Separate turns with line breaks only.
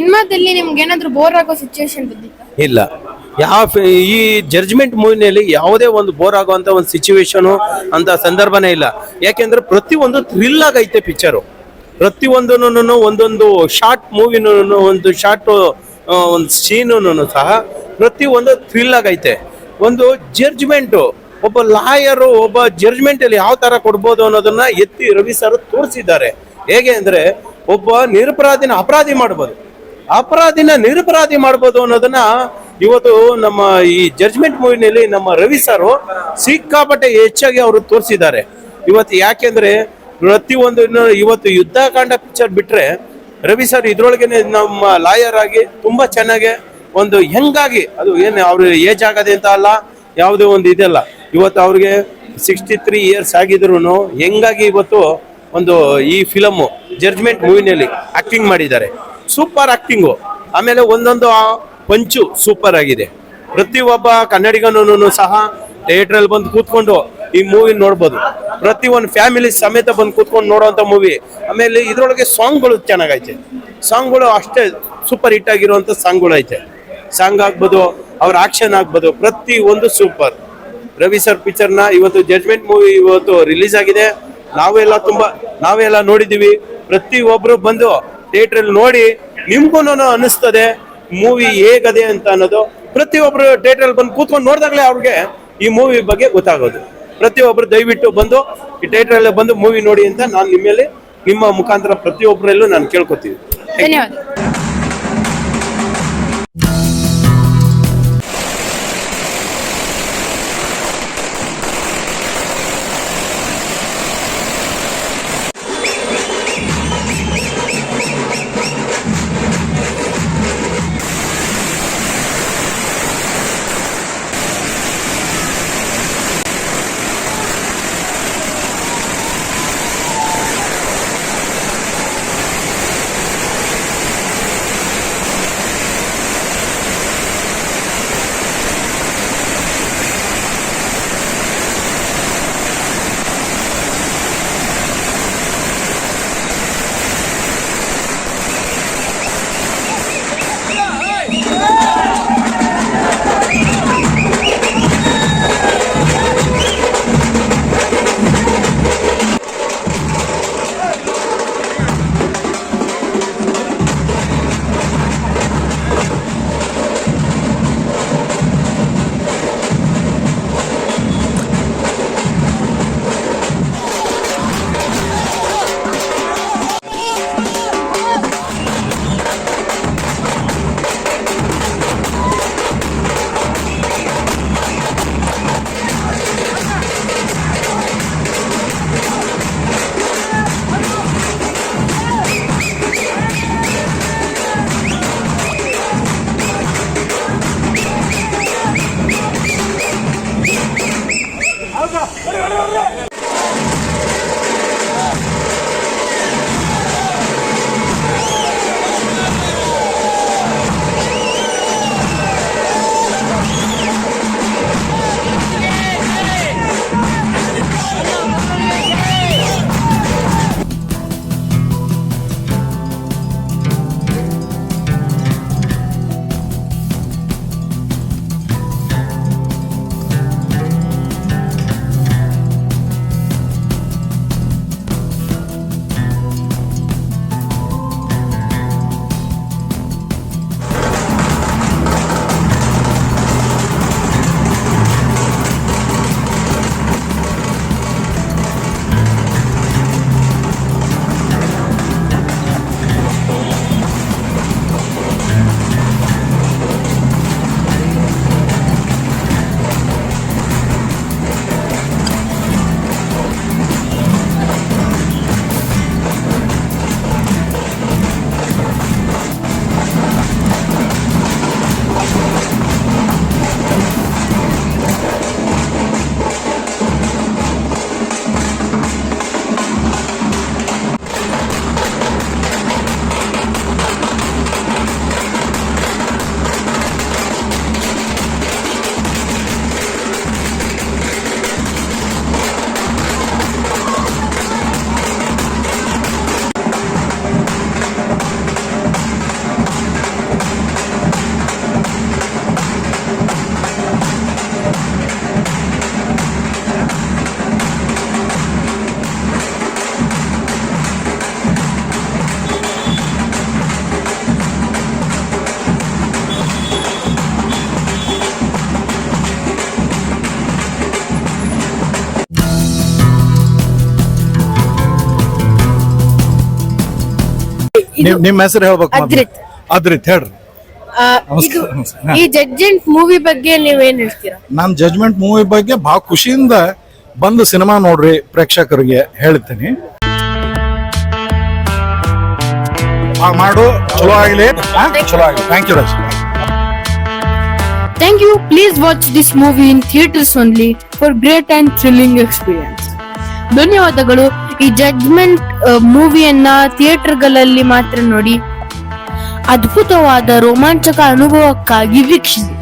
ಸಿನಿಮಾದಲ್ಲಿ ನಿಮ್ಗೆ ಏನಾದ್ರು ಬೋರ್ ಆಗೋ ಸಿಚುವೇಶನ್
ಇಲ್ಲ. ಯಾವ ಈ ಜಡ್ಜ್ಮೆಂಟ್ ಮೂವಿನಲ್ಲಿ ಯಾವುದೇ ಒಂದು ಬೋರ್ ಆಗುವಂತ ಒಂದು ಸಿಚುವೇಶನು ಅಂತ ಸಂದರ್ಭನೇ ಇಲ್ಲ. ಯಾಕೆಂದ್ರೆ ಪ್ರತಿಯೊಂದು ಥ್ರಿಲ್ ಆಗೈತೆ ಪಿಕ್ಚರು ಪ್ರತಿಯೊಂದನ್ನು ಒಂದೊಂದು ಶಾರ್ಟ್ ಮೂವಿನ ಒಂದು ಶಾರ್ಟ್ ಒಂದು ಸೀನು ಸಹ ಪ್ರತಿಯೊಂದು ಥ್ರಿಲ್ ಆಗೈತೆ. ಒಂದು ಜಡ್ಜ್ಮೆಂಟು ಒಬ್ಬ ಲಾಯರು ಒಬ್ಬ ಜಡ್ಜ್ಮೆಂಟ್ ಅಲ್ಲಿ ಯಾವ ತರ ಕೊಡ್ಬೋದು ಅನ್ನೋದನ್ನ ಎತ್ತಿ ರವಿ ಸರ್ ತೋರಿಸಿದ್ದಾರೆ. ಹೇಗೆ ಅಂದರೆ, ಒಬ್ಬ ನಿರಪರಾಧಿನ ಅಪರಾಧಿ ಮಾಡ್ಬೋದು. ಅಪರಾಧಿನ ನಿರಪರಾಧಿ ಮಾಡ್ಬೋದು ಅನ್ನೋದನ್ನ ಇವತ್ತು ನಮ್ಮ ಈ ಜಡ್ಜ್ಮೆಂಟ್ ಮೂವಿನಲ್ಲಿ ನಮ್ಮ ರವಿ ಸರ್ ಸಿಕ್ಕಾಪಟ್ಟೆ ಹೆಚ್ಚಾಗಿ ಅವರು ತೋರಿಸಿದ್ದಾರೆ. ಇವತ್ತು ಯಾಕೆಂದ್ರೆ ಪ್ರತಿಯೊಂದು ಇವತ್ತು ಯುದ್ಧಕಾಂಡ ಪಿಕ್ಚರ್ ಬಿಟ್ರೆ ರವಿ ಸರ್ ಇದ್ರೊಳಗೇನೆ ನಮ್ಮ ಲಾಯರ್ ಆಗಿ ತುಂಬಾ ಚೆನ್ನಾಗಿ ಒಂದು ಹೆಂಗಾಗಿ ಅದು ಏನು ಅವ್ರ ಏಜ್ ಆಗದೆ ಅಂತ ಅಲ್ಲ, ಯಾವುದೇ ಒಂದು ಇದೆಲ್ಲ. ಇವತ್ತು ಅವ್ರಿಗೆ ಸಿಕ್ಸ್ಟಿ ತ್ರೀ ಇಯರ್ಸ್ ಆಗಿದ್ರು ಹೆಂಗಾಗಿ ಇವತ್ತು ಒಂದು ಈ ಫಿಲಮ್ ಜಡ್ಜ್ಮೆಂಟ್ ಮೂವಿನಲ್ಲಿ ಆಕ್ಟಿಂಗ್ ಮಾಡಿದ್ದಾರೆ. ಸೂಪರ್ ಆಕ್ಟಿಂಗು ಆಮೇಲೆ ಒಂದೊಂದು ಪಂಚು ಸೂಪರ್ ಆಗಿದೆ. ಪ್ರತಿಯೊಬ್ಬ ಕನ್ನಡಿಗನೂ ಸಹ ಥಿಯೇಟ್ರಲ್ಲಿ ಬಂದು ಕೂತ್ಕೊಂಡು ಈ ಮೂವಿ ನೋಡ್ಬೋದು. ಪ್ರತಿ ಒಂದು ಫ್ಯಾಮಿಲಿ ಸಮೇತ ಬಂದು ಕೂತ್ಕೊಂಡು ನೋಡುವಂಥ ಮೂವಿ ಆಮೇಲೆ ಇದರೊಳಗೆ ಸಾಂಗ್ಗಳು ಚೆನ್ನಾಗೈತೆ. ಸಾಂಗ್ಗಳು ಅಷ್ಟೇ ಸೂಪರ್ ಹಿಟ್ ಆಗಿರುವಂಥ ಸಾಂಗ್ಗಳು ಐತೆ. ಸಾಂಗ್ ಆಗ್ಬೋದು, ಅವ್ರ ಆಕ್ಷನ್ ಆಗ್ಬೋದು ಪ್ರತಿ ಒಂದು ಸೂಪರ್ ರವಿ ಸರ್ ಪಿಕ್ಚರ್ನ ಇವತ್ತು ಜಡ್ಜ್ಮೆಂಟ್ ಮೂವಿ ಇವತ್ತು ರಿಲೀಸ್ ಆಗಿದೆ. ನಾವೆಲ್ಲ ತುಂಬಾ, ನಾವೆಲ್ಲ ನೋಡಿದ್ದೀವಿ. ಪ್ರತಿ ಒಬ್ರು ಬಂದು ಥಿಯೇಟ್ರಲ್ಲಿ ನೋಡಿ ನಿಮ್ಗೂ ಅನ್ನಿಸ್ತದೆ ಮೂವಿ ಹೇಗದೆ ಅಂತ ಅನ್ನೋದು. ಪ್ರತಿಯೊಬ್ರು ಥಿಯೇಟ್ರಲ್ಲಿ ಬಂದು ಕೂತ್ಕೊಂಡು ನೋಡಿದಾಗಲೇ ಅವ್ರಿಗೆ ಈ ಮೂವಿ ಬಗ್ಗೆ ಗೊತ್ತಾಗೋದು. ಪ್ರತಿಯೊಬ್ರು ದಯವಿಟ್ಟು ಬಂದು ಈ ಥಿಯೇಟ್ರಲ್ಲಿ ಬಂದು ಮೂವಿ ನೋಡಿ ಅಂತ ನಾನು ನಿಮ್ಮಲ್ಲಿ ನಿಮ್ಮ ಮುಖಾಂತರ ಪ್ರತಿಯೊಬ್ಬರಲ್ಲೂ ನಾನು ಕೇಳ್ಕೊತೀವಿ.
ಧನ್ಯವಾದ.
ஆமா ನಿಮ್ ನಿಮ್ ಹೆಸರು ಹೇಳ್ಬೇಕು ಮೊದ್ಲು.
ಅದ್ರಿತ್.
ಅದ್ರಿತ್ ಹೇಳ್ರಿ.
ಆ, ಇದು
ನಮಸ್ಕಾರ.
ಈ ಜಡ್ಜೆಂಟ್ ಮೂವಿ ಬಗ್ಗೆ ನೀವೇನ್ ಹೇಳ್ತೀರಾ?
ನಾನು ಜಜ್ಮೆಂಟ್ ಮೂವಿ ಬಗ್ಗೆ ಬಹಳ ಖುಷಿಯಿಂದ ಬಂದು ಸಿನಿಮಾ ನೋಡ್ರಿ ಪ್ರೇಕ್ಷಕರಿಗೆ ಹೇಳ್ತೀನಿ. ಆ, ಮಾಡು. ಚಲೋ ಆಗಲಿ? ಚಲೋ ಆಗಲಿ. Thank you Raj
thank you please watch this movie in theatres only for great and thrilling experience ಧನ್ಯವಾದಗಳು. ಈ ಜಡ್ಜ್ಮೆಂಟ್ ಮೂವಿಯನ್ನ ಥಿಯೇಟರ್ಗಳಲ್ಲಿ ಮಾತ್ರ ನೋಡಿ ಅದ್ಭುತವಾದ ರೋಮಾಂಚಕ ಅನುಭವಕ್ಕಾಗಿ ವೀಕ್ಷಿಸಿ.